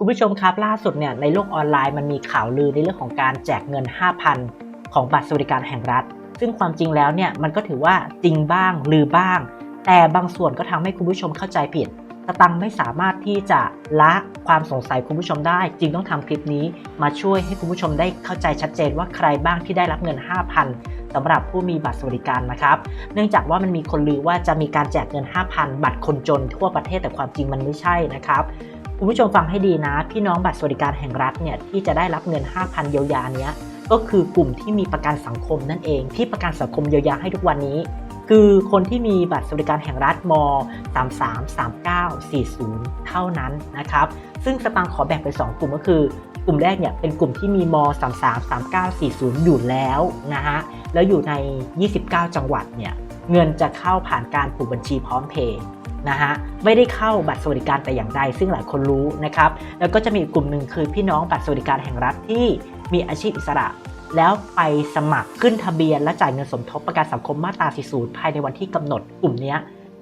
คุณผู้ชมครับล่าสุดเนี่ยในโลกออนไลน์มันมีข่าวลือในเรื่องของการแจกเงิน 5,000 ของบัตรสวัสดิการแห่งรัฐ ซึ่งความจริงแล้วเนี่ยมันก็ถือว่าจริงบ้างลือบ้าง แต่บางส่วนก็ทำให้คุณผู้ชมเข้าใจผิดสตังไม่สามารถที่จะละความสงสัยคุณผู้ชมได้ จึงต้องทำคลิปนี้มาช่วยให้คุณผู้ชมได้เข้าใจชัดเจนว่าใครบ้างที่ได้รับเงิน 5,000สำหรับผู้มีบัตรสวัสดิการนะครับ เนื่องจากว่ามันมีคนลือว่าจะมีการแจกเงิน 5,000 บัตรคนจนทั่วประเทศแต่ความจริงมันไม่ใช่นะครับ คุณผู้ชมฟังให้ดีนะ พี่น้องบัตรสวัสดิการแห่งรัฐเนี่ยที่จะได้รับเงิน 5,000 เยียวยาเนี้ยก็คือกลุ่มที่มีประกันสังคมนั่นเอง ที่ประกันสังคมเยียวยาให้ทุกวันนี้ คือคนที่มีบัตรสวัสดิการแห่งรัฐม 33 39 40 เท่านั้นนะครับ ซึ่งสตางค์ขอแบ่งเป็น 2 กลุ่มก็คือกลุ่มแรกเนี่ยเป็นกลุ่มที่มีม 33 39 40 อยู่แล้วนะฮะแล้วอยู่ใน 29 จังหวัดเนี่ย เงินจะเข้าผ่านการผูกบัญชีพร้อมเพย์นะฮะไม่ได้เข้าบัตรสวัสดิการแต่อย่างใด ซึ่งหลายคนรู้นะครับแล้วก็จะมีกลุ่มหนึ่งคือพี่น้องบัตรสวัสดิการแห่งรัฐที่มีอาชีพอิสระ แล้วไปสมัครขึ้นทะเบียน และจ่ายเงินสมทบประกันสังคมมาตรา 40 ภายในวันที่กำหนดกลุ่มนี้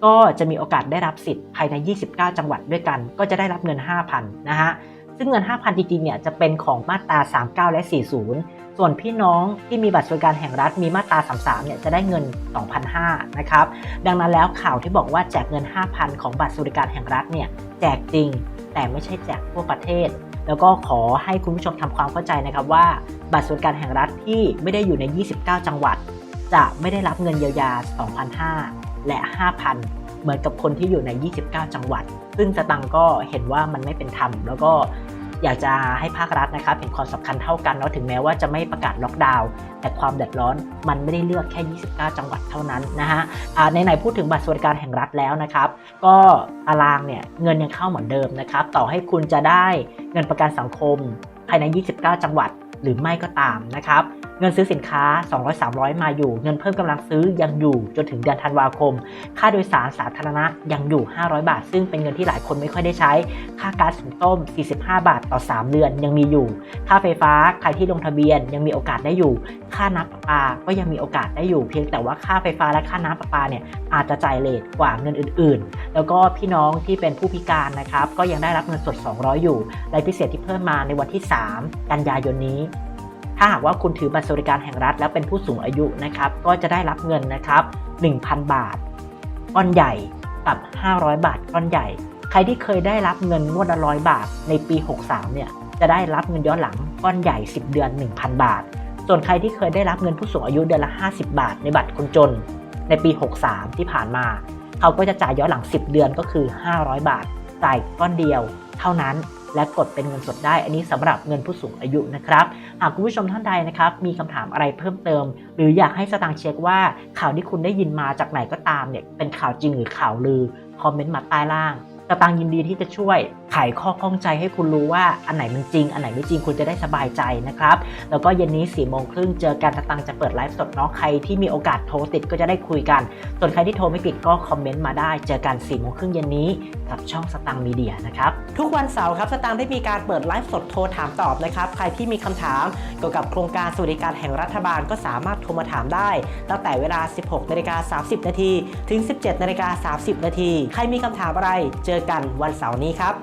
ก็จะมีโอกาสได้รับสิทธิ์ภายใน 29 จังหวัดด้วยกัน ก็จะได้รับเงิน 5,000 นะฮะ ซึ่งเงิน 5,000 จริงๆ เนี่ยจะเป็นของมาตรา 39 และ 40 ส่วนพี่น้องที่มีบัตรสวัสดิการแห่งรัฐมีมาตรา 33 เนี่ยจะได้เงิน 2,500 นะครับ ดังนั้นแล้วข่าวที่บอกว่าแจกเงิน 5,000 ของบัตรสวัสดิการแห่งรัฐเนี่ยแจกจริง แต่ไม่ใช่แจกทั่วประเทศ แล้วก็ขอให้คุณผู้ชมทำความเข้าใจนะครับว่า บัตรสวัสดิการแห่งรัฐที่ไม่ได้อยู่ใน 29 จังหวัด จะไม่ได้รับเงินเยียวยา 2,500 และ 5,000 เหมือนกับคนที่อยู่ใน 29 จังหวัด ซึ่งสตังค์ก็เห็นว่ามันไม่เป็นธรรมแล้วก็ อยากจะให้ภาครัฐนะครับเห็นความสำคัญเท่ากันเนาะถึงแม้ว่าจะไม่ประกาศล็อกดาวน์แต่ความเดือดร้อนมันไม่ได้เลือกแค่ 29 จังหวัดเท่านั้นนะฮะในไหนพูดถึงบัตรสวัสดิการแห่งรัฐแล้วนะครับ ก็ตารางเนี่ยเงินยังเข้าเหมือนเดิมนะครับ ต่อให้คุณจะได้เงินประกันสังคมภายใน 29 จังหวัดหรือไม่ก็ตามนะครับ เงินซื้อสินค้า 200-300 มาอยู่ เงินเพิ่มกำลังซื้อยังอยู่จนถึงเดือนธันวาคม ค่าโดยสารสาธารณะยังอยู่ 500 บาท ซึ่งเป็นเงินที่หลายคนไม่ค่อยได้ใช้ ค่าก๊าซหุงต้ม 45 บาทต่อ 3 เดือนยังมีอยู่ ค่าไฟฟ้าใครที่ลงทะเบียนยังมีโอกาสได้อยู่ ค่าน้ำประปาก็ยังมีโอกาสได้อยู่ เพียงแต่ว่าค่าไฟฟ้าและค่าน้ำประปาเนี่ยอาจจะจ่ายเลทกว่าเงินอื่น ๆ แล้วก็พี่น้องที่เป็นผู้พิการนะครับก็ยังได้รับเงินสด 200 อยู่รายพิเศษที่เพิ่มมาในวันที่ 3 กันยายนนี้ ถ้าหากว่าคุณถือบัตรสวัสดิการแห่งรัฐ แล้วเป็นผู้สูงอายุนะครับ ก็จะได้รับเงินนะครับ 1,000 บาทก้อนใหญ่กับ 500 บาทก้อนใหญ่ ใครที่เคยได้รับเงินงวดละร้อยบาทในปี 63 เนี่ย จะได้รับเงินย้อนหลังก้อนใหญ่ 10 เดือน 1,000 บาท ส่วนใครที่เคยได้รับเงินผู้สูงอายุเดือนละ 50 บาท ในบัตรคนจน ในปี 63 ที่ผ่านมา เขาก็จะจ่ายย้อนหลัง 10 เดือนก็คือ 500 บาทจ่ายก้อนเดียว เท่านั้น และกดเป็นเงินสดได้ อันนี้สำหรับเงินผู้สูงอายุนะครับ หากคุณผู้ชมท่านใดนะครับมีคำถามอะไรเพิ่มเติม หรืออยากให้สตางค์เช็คว่าข่าวที่คุณได้ยินมาจากไหนก็ตามเนี่ยเป็นข่าวจริงหรือข่าวลือคอมเมนต์มาใต้ล่างสตางค์ยินดีที่จะช่วยไขข้อข้องใจให้คุณรู้ว่าอันไหนมันจริง อันไหนไม่จริงคุณจะได้สบายใจนะครับ แล้วก็เย็นนี้4ี่โมงครึ่งเจอกันสตังค์จะเปิดไลฟ์สดเนาะใครที่มีโอกาสโทรติดก็จะได้คุยกัน ส่วนใครที่โทรไม่ติดก็คอมเมนต์มาได้ เจอกัน4ี่โมงครึ่งเย็นนี้กับช่องสตังค์มีเดียนะครับ ทุกวันเสาร์ครับสตางค์ได้มีการเปิดไลฟ์สดโทรถามตอบนะครับ ใครที่มีคำถามเกี่ยวกับโครงการสวัสดิการแห่งรัฐบาลก็สามารถโทรมาถามได้ ตั้งแต่เวลา 16นาฬิกา30นาทีถึง 17นาฬิกา30นาทีใครมีคำถามอะไร เจอกันวันเสาร์นี้ครับ